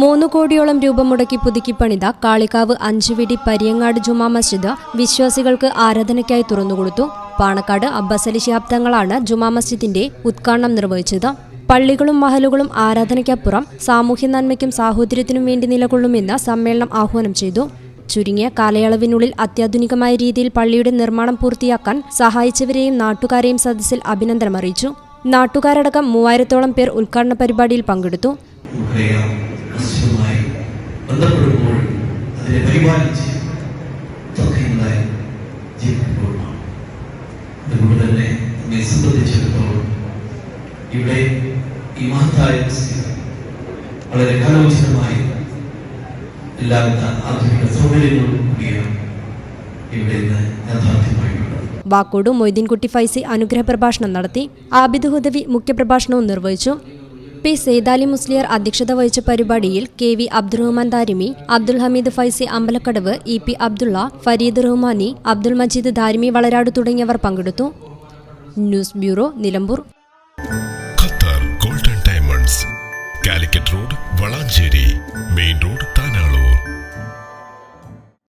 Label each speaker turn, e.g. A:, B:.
A: മൂന്ന് കോടിയോളം രൂപ മുടക്കി പുതുക്കി പണിത കാളികാവ് അഞ്ചുവിടി പരിയങ്ങാട് ജുമാ മസ്ജിദ് വിശ്വാസികൾക്ക് ആരാധനയ്ക്കായി തുറന്നുകൊടുത്തു. പാണക്കാട് അബ്ബസലി ശാബ്ദങ്ങളാണ് ജുമാ മസ്ജിദിന്റെ ഉദ്ഘാടനം നിർവഹിച്ചത്. പള്ളികളും മഹലുകളും ആരാധനയ്ക്കപ്പുറം സാമൂഹ്യ നന്മയ്ക്കും സാഹോദര്യത്തിനും വേണ്ടി നിലകൊള്ളുമെന്ന് സമ്മേളനം ആഹ്വാനം ചെയ്തു. ചുരുങ്ങിയ കാലയളവിനുള്ളിൽ അത്യാധുനികമായ രീതിയിൽ പള്ളിയുടെ നിർമ്മാണം പൂർത്തിയാക്കാൻ സഹായിച്ചവരെയും നാട്ടുകാരെയും സദസ്സിൽ അഭിനന്ദനം അറിയിച്ചു നാട്ടുകാരടക്കം മൂവായിരത്തോളം പേർ ഉദ്ഘാടന പരിപാടിയിൽ പങ്കെടുത്തു.
B: ബന്ധപ്പെടുമ്പോൾ അതിനെ പരിപാലിച്ച് തൊക്കയുണ്ടായി ജീവിക്കുമ്പോഴാണ് അതുകൊണ്ട് തന്നെ നമ്മെ സംബന്ധിച്ചിടത്തോളം ഇവിടെ ഈ മഹത്തായ വളരെ കാലോചിതമായി എല്ലാവിധ ആധുനിക സൗകര്യങ്ങളും കൂടിയാണ് ഇവിടെ ഇന്ന് യാഥാർത്ഥ്യമായിട്ടുള്ളത്.
A: വാക്കോട് മൊയ്തീൻകുട്ടി ഫൈസി അനുഗ്രഹ പ്രഭാഷണം നടത്തി ആബിദ് ഹുദവി മുഖ്യപ്രഭാഷണവും നിർവഹിച്ചു. പി സെയ്താലി മുസ്ലിയർ അധ്യക്ഷത വഹിച്ച പരിപാടിയിൽ K V Abdurahman Darimi Abdul Hameed Faizy Ambalakkadavu E P Abdulla Fareed Rahmani Abdul Majeed Darimi Valarad തുടങ്ങിയവർ പങ്കെടുത്തു. News bureau Nilambur.
C: Qatar golden diamonds Calicut road Valanchery main road